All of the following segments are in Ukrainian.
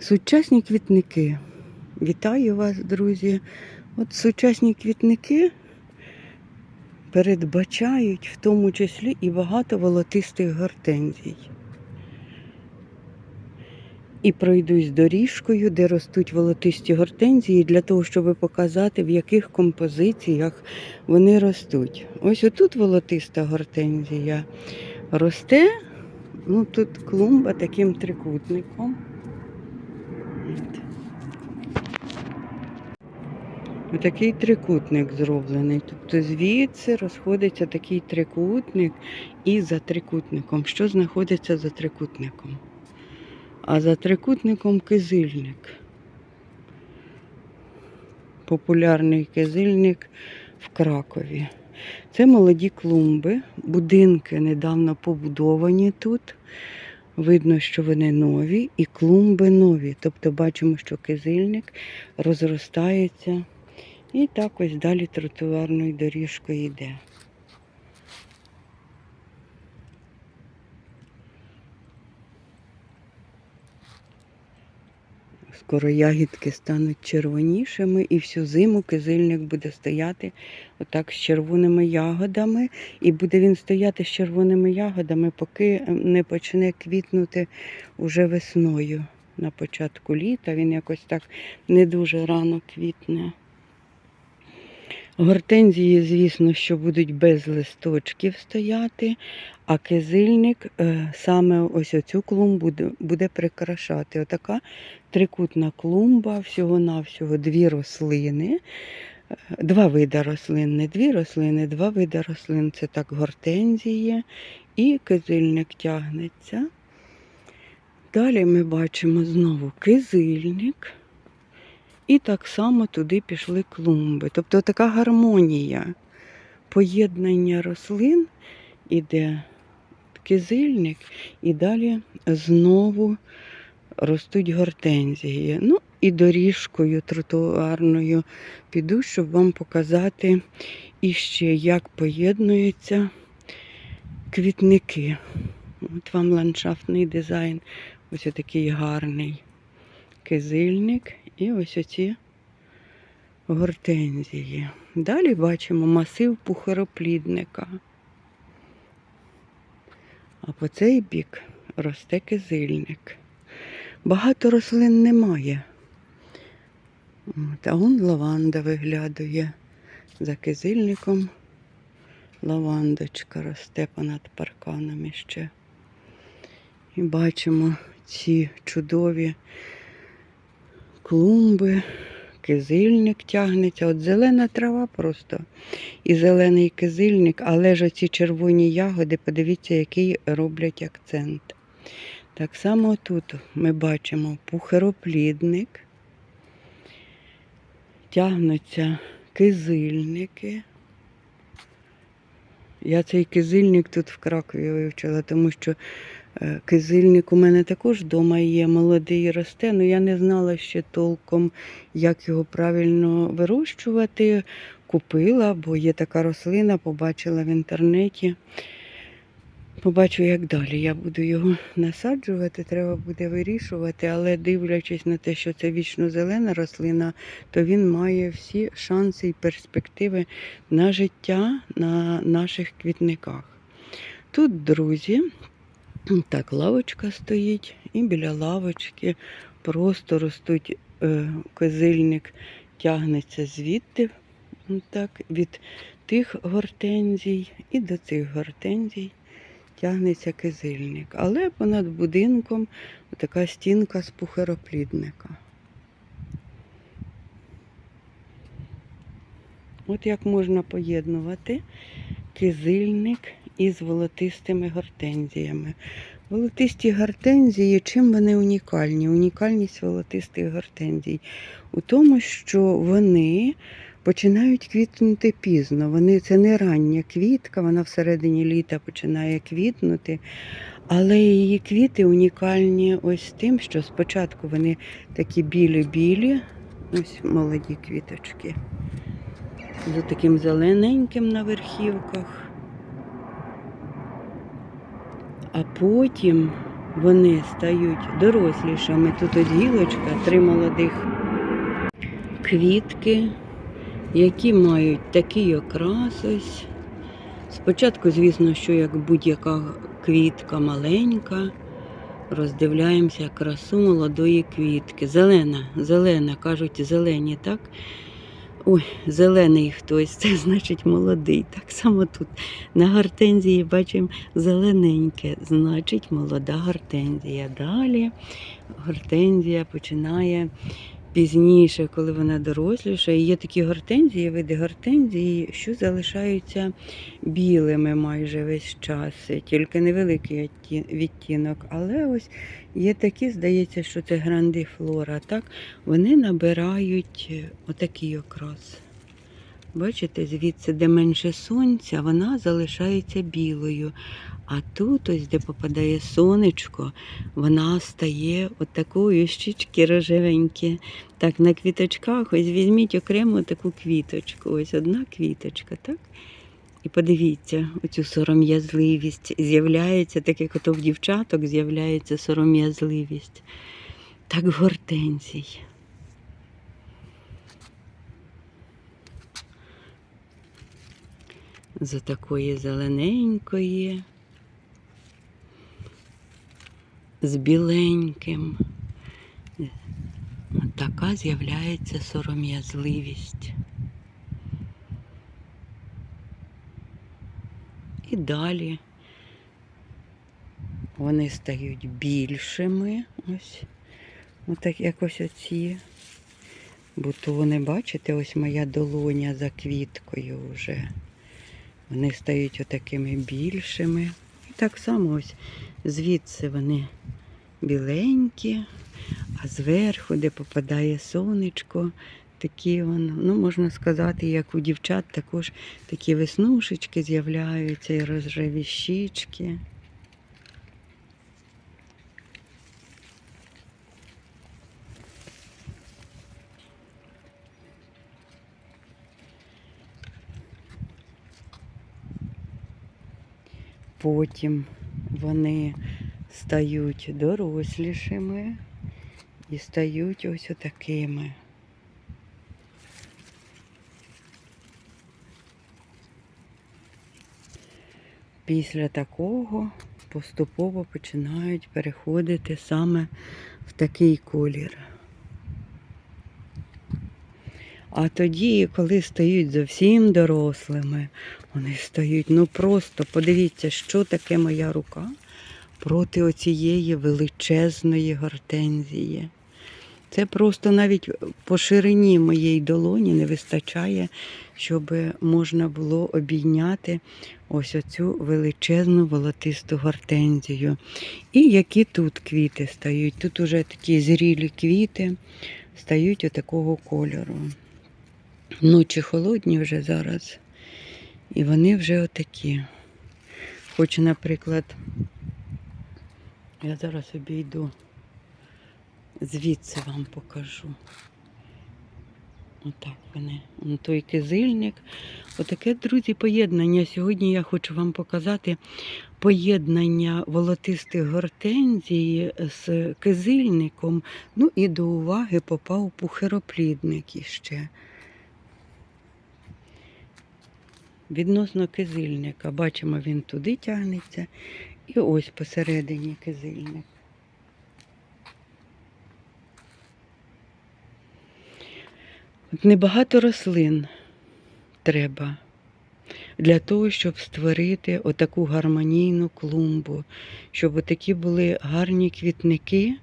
Сучасні квітники. Вітаю вас, друзі. От сучасні квітники передбачають в тому числі і багато волотистих гортензій. І пройдусь доріжкою, де ростуть волотисті гортензії, для того, щоб показати, в яких композиціях вони ростуть. Ось отут волотиста гортензія росте. Ну, тут клумба таким трикутником. Отакий трикутник зроблений. Тобто звідси розходиться такий трикутник і за трикутником. Що знаходиться за трикутником? А за трикутником кизильник. Популярний кизильник в Кракові. Це молоді клумби, будинки недавно побудовані тут. Видно, що вони нові і клумби нові. Тобто бачимо, що кизильник розростається і так ось далі тротуарною доріжкою йде. Скоро ягідки стануть червонішими, і всю зиму кизильник буде стояти отак з червоними ягодами. І буде він стояти з червоними ягодами, поки не почне квітнути уже весною. На початку літа він якось так не дуже рано квітне. Гортензії, звісно, що будуть без листочків стояти, а кизильник е, саме ось оцю клумбу буде, прикрашати. Отака трикутна клумба, всього-навсього дві рослини. Е, Два види рослин, не дві рослини, два види рослин. Це так гортензії і кизильник тягнеться. Далі ми бачимо знову кизильник. І так само туди пішли клумби. Тобто така гармонія поєднання рослин іде кизильник, і далі знову ростуть гортензії. Ну і доріжкою тротуарною піду, щоб вам показати іще, як поєднуються квітники. От вам ландшафтний дизайн, ось такий гарний кизильник і ось оці гортензії. Далі бачимо масив пухароплідника. А по цей бік росте кизильник. Багато рослин немає. От, а он лаванда виглядає за кизильником. Лавандочка росте понад парканами ще. І бачимо ці чудові клумби, кизильник тягнеться. От зелена трава просто і зелений кизильник, але ж оці червоні ягоди, подивіться, який роблять акцент. Так само тут ми бачимо пухероплідник, тягнуться кизильники. Я цей кизильник тут в Кракові вивчила, тому що кизильник у мене також вдома є, молодий росте, але я не знала ще толком, як його правильно вирощувати. Купила, бо є така рослина, побачила в інтернеті. Побачу, як далі. Я буду його насаджувати, треба буде вирішувати, але дивлячись на те, що це вічно зелена рослина, то він має всі шанси і перспективи на життя на наших квітниках. Тут, друзі, так, лавочка стоїть, і біля лавочки просто ростуть е, козильник, тягнеться звідти, так, від тих гортензій і до цих гортензій тягнеться кизильник. Але понад будинком така стінка з пухероплідника. От як можна поєднувати кизильник із волотистими гортензіями. Волотисті гортензії, чим вони унікальні? Унікальність волотистих гортензій у тому, що вони починають квітнути пізно. Вони це не рання квітка, вона всередині літа починає квітнути. Але її квіти унікальні ось тим, що спочатку вони такі білі-білі, ось молоді квіточки, з таким зелененьким на верхівках. А потім вони стають дорослішими. Тут ось гілочка, три молодих квітки, які мають такий окрас. Спочатку, звісно, що як будь-яка квітка маленька, роздивляємося красу молодої квітки. Зелена, зелена, кажуть, зелені, так? Ой, зелений хтось, це значить молодий. Так само тут на гортензії бачимо зелененьке, значить молода гортензія. Далі гортензія починає пізніше, коли вона доросліша. І є такі гортензії, види гортензії, що залишаються білими майже весь час, тільки невеликий відтінок. Але ось є такі, здається, що це грандифлора. Так, вони набирають е, отакий окрас. Бачите, звідси, де менше сонця, вона залишається білою. А тут, ось де попадає сонечко, вона стає от такою щічки рожевенькі. Так, на квіточках, ось візьміть окремо таку квіточку. Ось одна квіточка, так? І подивіться, оцю сором'язливість. З'являється, так як ото в дівчаток з'являється сором'язливість. Так гортензій. З такої зелененької, з біленьким. Така з'являється сором'язливість. І далі вони стають більшими. Ось, отак якось оці. Бо то вони, бачите, ось моя долоня за квіткою вже. Вони стають отакими більшими. І так само ось звідси вони біленькі, а зверху, де попадає сонечко, такі воно, ну можна сказати, як у дівчат також такі веснушечки з'являються і розжеві щічки. Потім вони стають дорослішими і стають ось отакими. Після такого поступово починають переходити саме в такий колір. А тоді, коли стають зовсім дорослими, вони стають, ну просто подивіться, що таке моя рука проти оцієї величезної гортензії. Це просто навіть по ширині моєї долоні не вистачає, щоб можна було обійняти ось оцю величезну волотисту гортензію. І які тут квіти стають. Тут уже такі зрілі квіти стають отакого кольору. Ночі холодні вже зараз. І вони вже отакі. Хочу, наприклад, я зараз обійду, звідси вам покажу. Отак вони. Он той кизильник. Отаке, друзі, поєднання. Сьогодні я хочу вам показати поєднання волотистих гортензій з кизильником. Ну і до уваги попав пухироплідник іще. Відносно кизильника. Бачимо, він туди тягнеться. І ось посередині кизильник. От небагато рослин треба для того, щоб створити отаку гармонійну клумбу, щоб отакі були гарні квітники,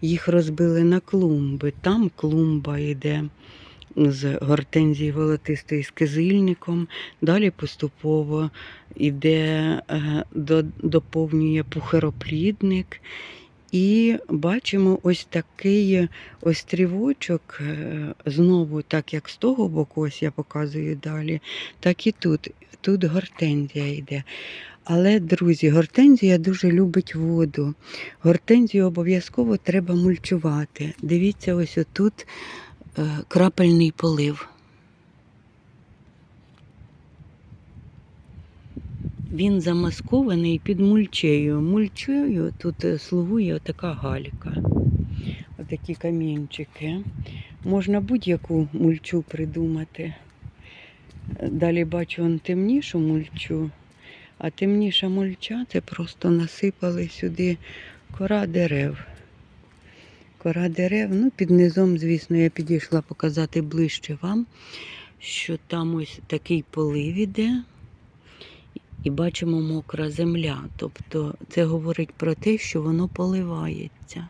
їх розбили на клумби. Там клумба йде з гортензії волотистої з кизильником, далі поступово йде, е, до- доповнює пухироплідник. І бачимо ось такий острівочок, е, знову, так як з того боку, ось я показую далі, так і тут. Тут гортензія йде. Але, друзі, гортензія дуже любить воду. Гортензію обов'язково треба мульчувати. Дивіться, ось отут е, крапельний полив. Він замаскований під мульчею. Мульчею тут е, слугує така галька. Отакі камінчики. Можна будь-яку мульчу придумати. Далі бачу он темнішу мульчу, а темніша мульча це просто насипали сюди кора дерев. Кора дерев, ну під низом, звісно, я підійшла показати ближче вам, що там ось такий полив іде, і бачимо мокра земля. Тобто це говорить про те, що воно поливається.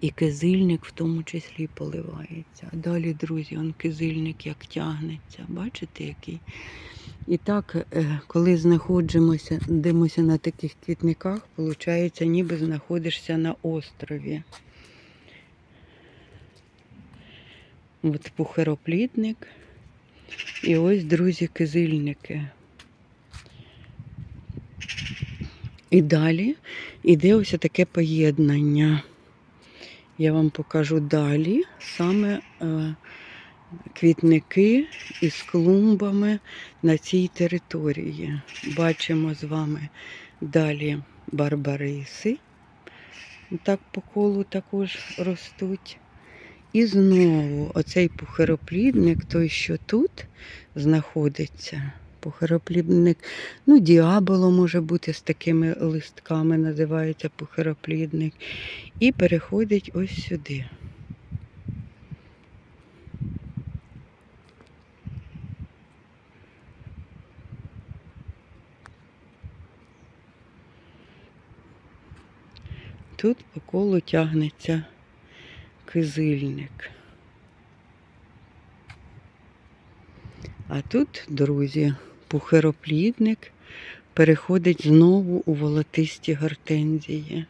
І кизильник в тому числі поливається. А далі, друзі, он кизильник як тягнеться. Бачите, який? І так, е, коли знаходимося, димося на таких квітниках, виходить, ніби знаходишся на острові. От пухероплідник. І ось, друзі, кизильники. І далі іде ось таке поєднання. Я вам покажу далі саме е, квітники із клумбами на цій території. Бачимо з вами далі барбариси. Так по колу також ростуть. І знову оцей пухероплідник, той, що тут знаходиться. Пухероплідник, ну, діаболо може бути з такими листками, називається пухероплідник. І переходить ось сюди. Тут по колу тягнеться кизильник. А тут, друзі, пухероплідник переходить знову у волотисті гортензії.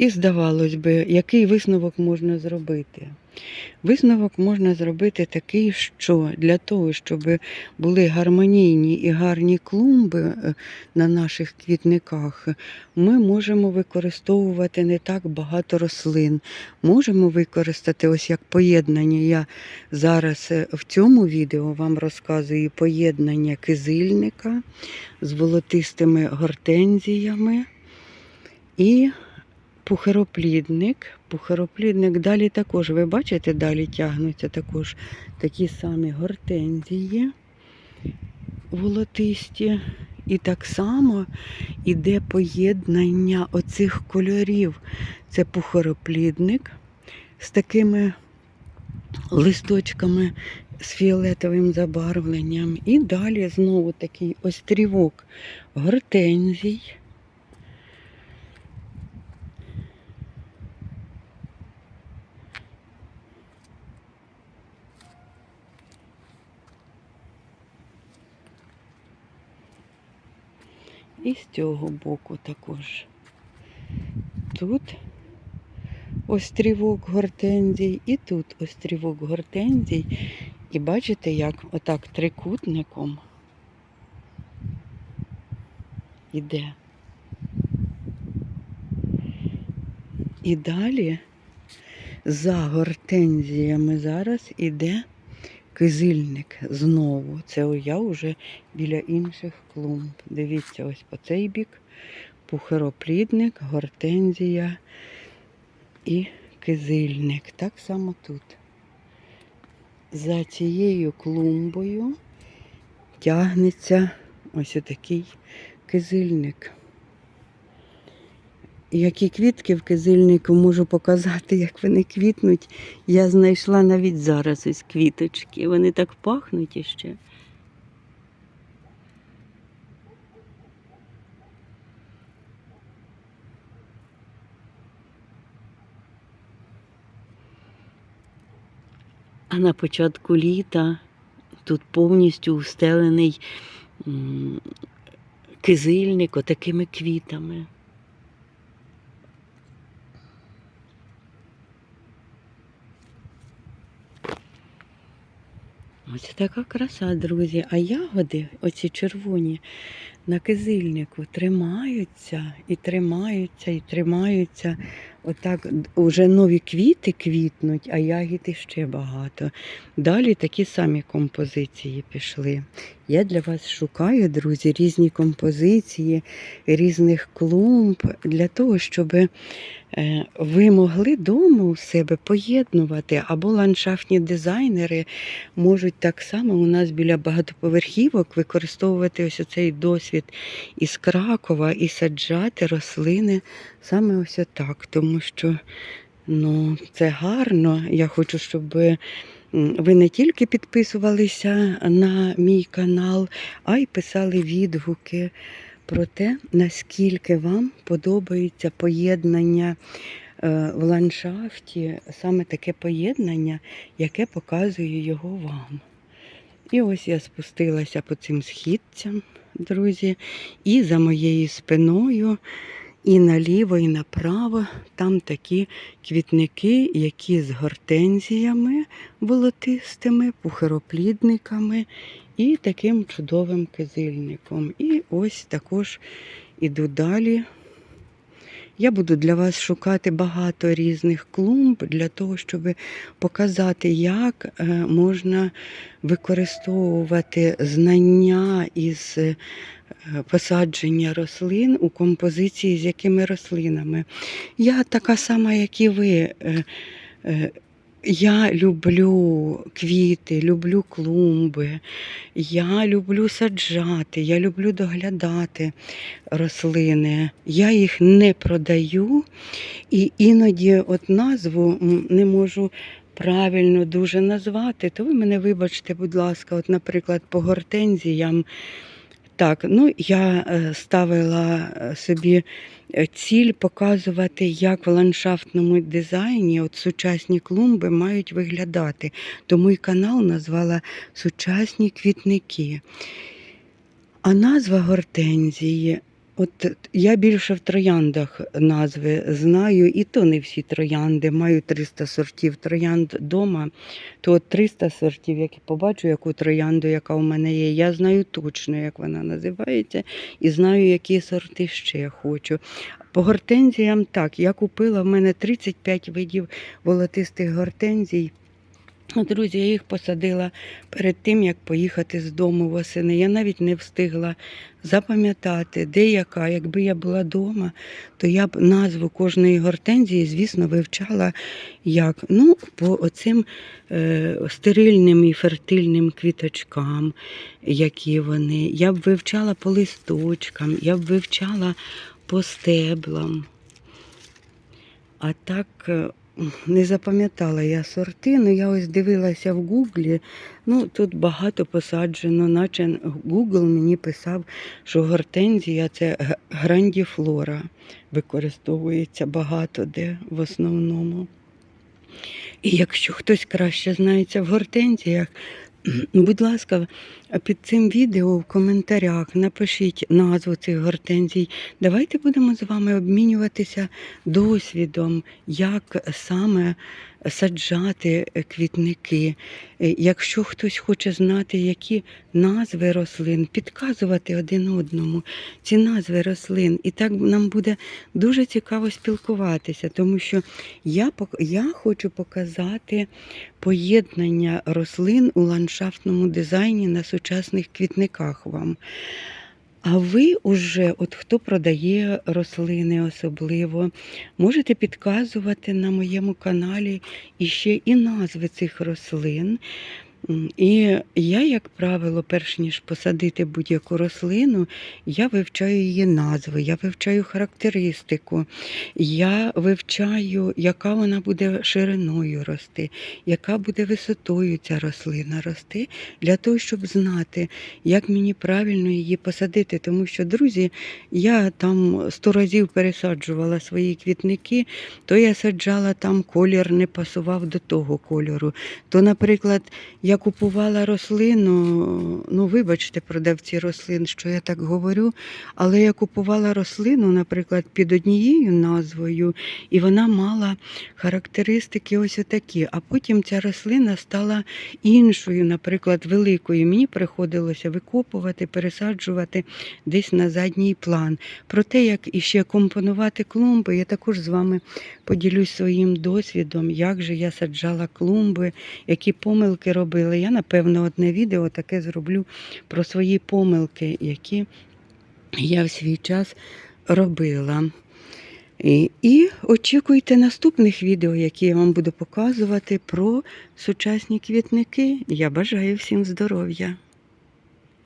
І здавалось би, який висновок можна зробити? Висновок можна зробити такий, що для того, щоб були гармонійні і гарні клумби е, на наших квітниках, ми можемо використовувати не так багато рослин. Можемо використати, ось як поєднання. Я зараз е, в цьому відео вам розказую поєднання кизильника з волотистими гортензіями і пухероплідник. Пухероплідник далі також, ви бачите, далі тягнуться також такі самі гортензії волотисті. І так само іде поєднання оцих кольорів. Це пухероплідник з такими листочками з фіолетовим забарвленням. І далі знову такий острівок гортензій. І з цього боку також. Тут острівок гортензій, і тут острівок гортензій. І бачите, як отак трикутником іде. І далі за гортензіями зараз іде кизильник знову. Це я вже біля інших клумб. Дивіться, ось по цей бік пухероплідник, гортензія і кизильник. Так само тут. За цією клумбою тягнеться ось отакий кизильник. Які квітки в кизильнику можу показати, як вони квітнуть. Я знайшла навіть зараз ось квіточки. Вони так пахнуть іще. А на початку літа тут повністю устелений кизильник отакими квітами. Ось така краса, друзі. А ягоди, оці червоні, на кизильнику тримаються і тримаються, і тримаються. Отак вже нові квіти квітнуть, а ягід ще багато. Далі такі самі композиції пішли. Я для вас шукаю, друзі, різні композиції різних клумб для того, щоб е, ви могли вдома у себе поєднувати, або ландшафтні дизайнери можуть так само у нас біля багатоповерхівок використовувати ось цей досвід із Кракова і саджати рослини саме ось отак, тому що ну, це гарно. Я хочу, щоб ви не тільки підписувалися на мій канал, а й писали відгуки про те, наскільки вам подобається поєднання е, в ландшафті, саме таке поєднання, яке показує його вам. І ось я спустилася по цим східцям, друзі, і за моєю спиною, і наліво, і направо там такі квітники, які з гортензіями волотистими, пухероплідниками і таким чудовим кизильником. І ось також іду далі. Я буду для вас шукати багато різних клумб для того, щоб показати, як е, можна використовувати знання із е, посадження рослин у композиції з якими рослинами. Я така сама, як і ви. Я люблю квіти, люблю клумби, я люблю саджати, я люблю доглядати рослини. Я їх не продаю і іноді от назву не можу правильно дуже назвати, то ви мене вибачте, будь ласка, от, наприклад, по гортензіям. Так, ну я е, ставила е, собі е, ціль показувати, як в ландшафтному дизайні от сучасні клумби мають виглядати. Тому і канал назвала Сучасні квітники. А назва гортензії. От я більше в трояндах назви знаю, і то не всі троянди. Маю 300 сортів троянд вдома. То от 300 сортів, як я побачу, яку троянду, яка у мене є, я знаю точно, як вона називається, і знаю, які сорти ще хочу. По гортензіям так, я купила в мене 35 видів волотистих гортензій. Друзі, я їх посадила перед тим, як поїхати з дому восени. Я навіть не встигла запам'ятати, де яка. Якби я була вдома, то я б назву кожної гортензії, звісно, вивчала як. Ну, по оцим е, стерильним і фертильним квіточкам, які вони. Я б вивчала по листочкам, я б вивчала по стеблам. А так. Не запам'ятала я сорти, ну я ось дивилася в Гуглі. Ну тут багато посаджено, наче Гугл мені писав, що гортензія це грандіфлора використовується багато де в основному. І якщо хтось краще знається в гортензіях, будь ласка, під цим відео в коментарях напишіть назву цих гортензій. Давайте будемо з вами обмінюватися досвідом, як саме саджати квітники. Е, Якщо хтось хоче знати, які назви рослин, підказувати один одному ці назви рослин. І так нам буде дуже цікаво спілкуватися, тому що я, я хочу показати поєднання рослин у ландшафтному дизайні на сучасних квітниках вам. А ви уже, от хто продає рослини особливо, можете підказувати на моєму каналі іще і назви цих рослин. І я, як правило, перш ніж посадити будь-яку рослину, я вивчаю її назви, я вивчаю характеристику, я вивчаю, яка вона буде шириною рости, яка буде висотою ця рослина рости, для того, щоб знати, як мені правильно її посадити. Тому що, друзі, я там сто разів пересаджувала свої квітники, то я саджала там колір, не пасував до того кольору. То, наприклад, я купувала рослину, ну вибачте, продавці рослин, що я так говорю, але я купувала рослину, наприклад, під однією назвою, і вона мала характеристики ось отакі. А потім ця рослина стала іншою, наприклад, великою. Мені приходилося викопувати, пересаджувати десь на задній план. Про те, як іще компонувати клумби, я також з вами поділюсь своїм досвідом, як же я саджала клумби, які помилки робила. Я, напевно, одне відео таке зроблю про свої помилки, які я в свій час робила. І, і очікуйте наступних відео, які я вам буду показувати про сучасні квітники. Я бажаю всім здоров'я.